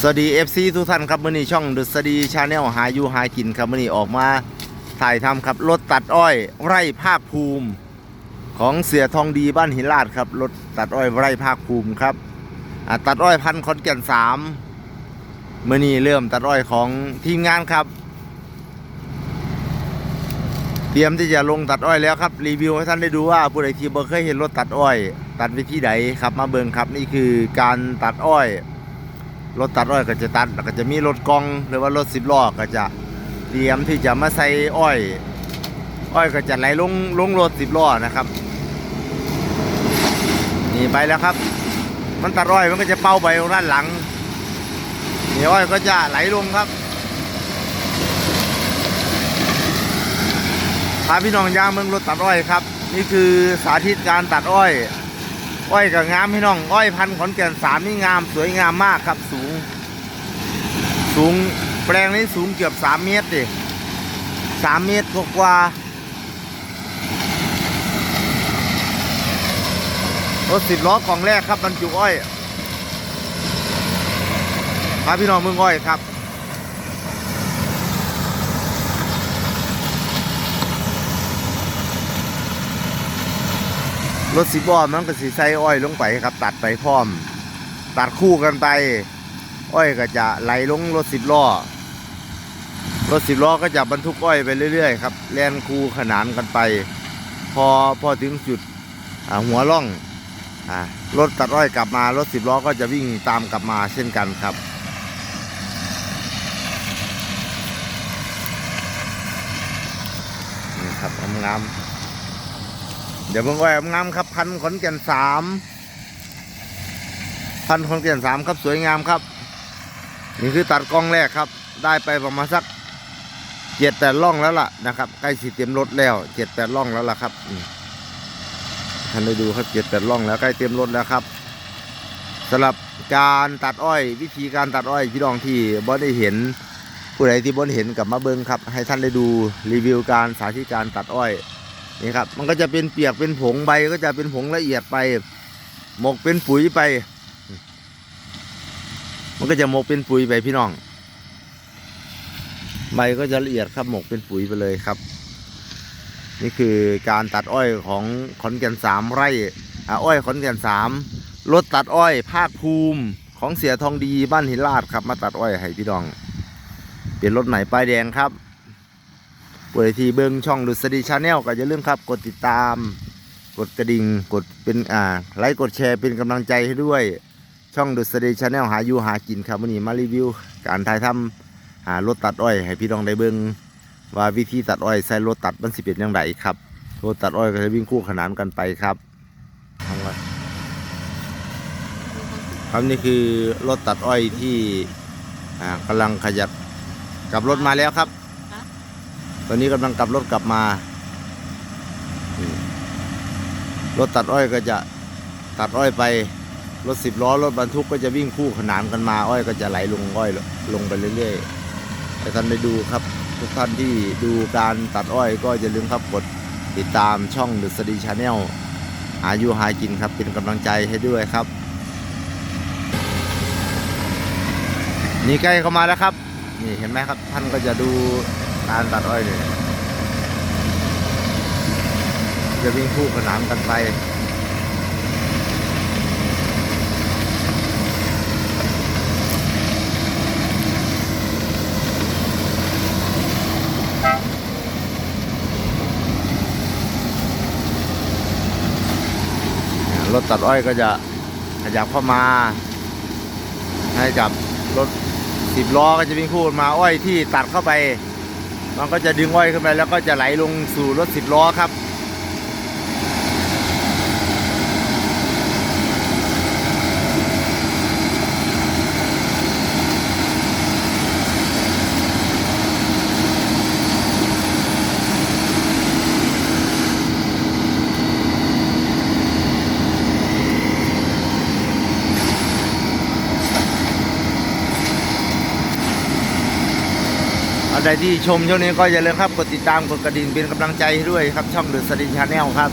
สวัสดี FC ทุกท่านครับมื่อนี้ช่องดุษฎีชาแนลหาอยู่หากินครับมื่อนี้ออกมาถ่ายทำครับรถตัดอ้อย ไร่ภาคภูมิ ของเสียทองดีบ้านหินลาดครับรถตัดอ้อยไร่ภาคภูมิครับตัดอ้อยพันขอนแก่นสามมื่อนี้เริ่มตัดอ้อยของทีมงานครับ เตรียมที่จะลงตัดอ้อยแล้วครับรีวิวให้ท่านได้ดูว่าผู้ใดที่บ่เคยเห็นรถตัดอ้อย ตัดวิธีใดครับมาเบิ่งครับนี่คือการตัดอ้อย รถตัดอ้อยก็จะตัดแล้วก็จะมีรถกองหรือว่ารถสิบล้อก็จะเตรียมที่จะมาใส่อ้อย อ้อยก็จะไหลลงลงรถสิบล้อนะครับนี่ไปแล้วครับ มันตัดอ้อยมันก็จะเป้าไปตรงด้านหลังนี่อ้อยก็จะไหลลงครับพาพี่น้องยางเมืองรถตัดอ้อยครับ นี่คือสาธิตการตัดอ้อย อ้อยกับงามพี่น้อง อ้อยพันขอนแก่นสามนี่งาม สวยงามมากครับสูง สูงแปลงนี้สูงเกือบสามเมตรดิสามเมตรกว่าๆรถสิบล้อกล่องแรกครับบรรจุอ้อยพาพี่น้องเมืองอ้อยครับ รถสิบล้อมันก็สิใส่อ้อยลงไปครับ ตัดไปพร้อม ตัดคู่กันไป อ้อยก็จะไหลลงรถสิบล้อรถสิบล้อก็จะบรรทุกอ้อยไปเรื่อยๆครับแล่นคู่ขนานกันไป พอพอถึงจุดหัวล่องรถตัดอ้อยกลับมารถสิบล้อก็จะวิ่งตามกลับมาเช่นกันครับนี่ครับงาม เดี๋ยวเพิ่งไว้งามครับพันขอนแก่นสามพันขอนแก่นสามครับสวยงามครับ นี่คือตัดกล้องแรกครับ ได้ไปประมาณสักเจ็ดแปดล่องแล้วล่ะนะครับใกล้สิเต็มรถแล้วเจ็ดแปดล่องแล้วล่ะครับท่านได้ดูครับเจ็ดแปดล่องแล้วใกล้เต็มรถแล้วครับสำหรับการตัดอ้อย วิธีการตัดอ้อยพี่น้องที่บ่ได้เห็นผู้ใดที่บ่ได้เห็นกับมาเบิ้งครับ ให้ท่านได้ดูรีวิวการสาธิตการตัดอ้อย นี่ครับ มันก็จะเป็นเปียกเป็นผงใบก็จะเป็นผงละเอียดไป หมกเป็นปุ๋ยไป มันก็จะหมกเป็นปุ๋ยไปพี่น้อง ใบก็จะละเอียดครับหมกเป็นปุ๋ยไปเลยครับ นี่คือการตัดอ้อยของขอนแก่นสามไร่อ้อยขอนแก่นสามรถตัดอ้อย ภาคภูมิของเสียทองดีบ้านหินลาดครับ มาตัดอ้อยให้พี่น้อง เป็นรถใหม่ป้ายแดงครับ ผู้ใดที่เบิ้งช่องดุษฎีชาแนลก็อย่าลืมครับ กดติดตาม กดกระดิ่งกดเป็นอ่าไลค์กดแชร์เป็นกำลังใจให้ด้วย ช่องดุษฎีชาแนลหาอยู่หากินครับวันนี้มารีวิว การถ่ายทำหารถตัดอ้อย ให้พี่น้องได้เบิ้งว่าวิธีตัดอ้อยใส่รถตัดมันสิเป็นยังไงครับรถตัดอ้อยก็จะวิ่งคู่ขนานกันไปครับทำไครับนี่คือรถตัดอ้อยที่อ่ากำลังขยับกลับรถมาแล้วครับ ตอนนี้กำลังกลับรถกลับมารถตัดอ้อยก็จะตัดอ้อยไป รถสิบล้อรถบรรทุกก็จะวิ่งคู่ขนานกันมาอ้อยก็จะไหลลงอ้อยลงไปเรื่อยๆให้ท่านได้ดูครับ ทุกท่านที่ดูการตัดอ้อยก็อย่าลืมครับกดติดตามช่องดุษฎีชาแนลหาอยู่หากินครับเป็นกำลังใจให้ด้วยครับ นี่ใกล้เข้ามาแล้วครับ นี่เห็นไหมครับท่านก็จะดู การตัดอ้อยเลยจะวิ่งคู่ขนานกันไปรถตัดอ้อยก็จะขยับเข้ามา ให้กับรถสิบล้อก็จะวิ่งคู่มาอ้อยที่ตัดเข้าไป มันก็จะดึงอ้อยขึ้นไปแล้วก็จะไหลลงสู่รถสิบล้อครับ ใดที่ชมช่วงนี้ก็อย่าลืมครับกดติดตามกดกระดิ่งเป็นกำลังใจให้ด้วยครับช่องเดอะสติชาแนลครับ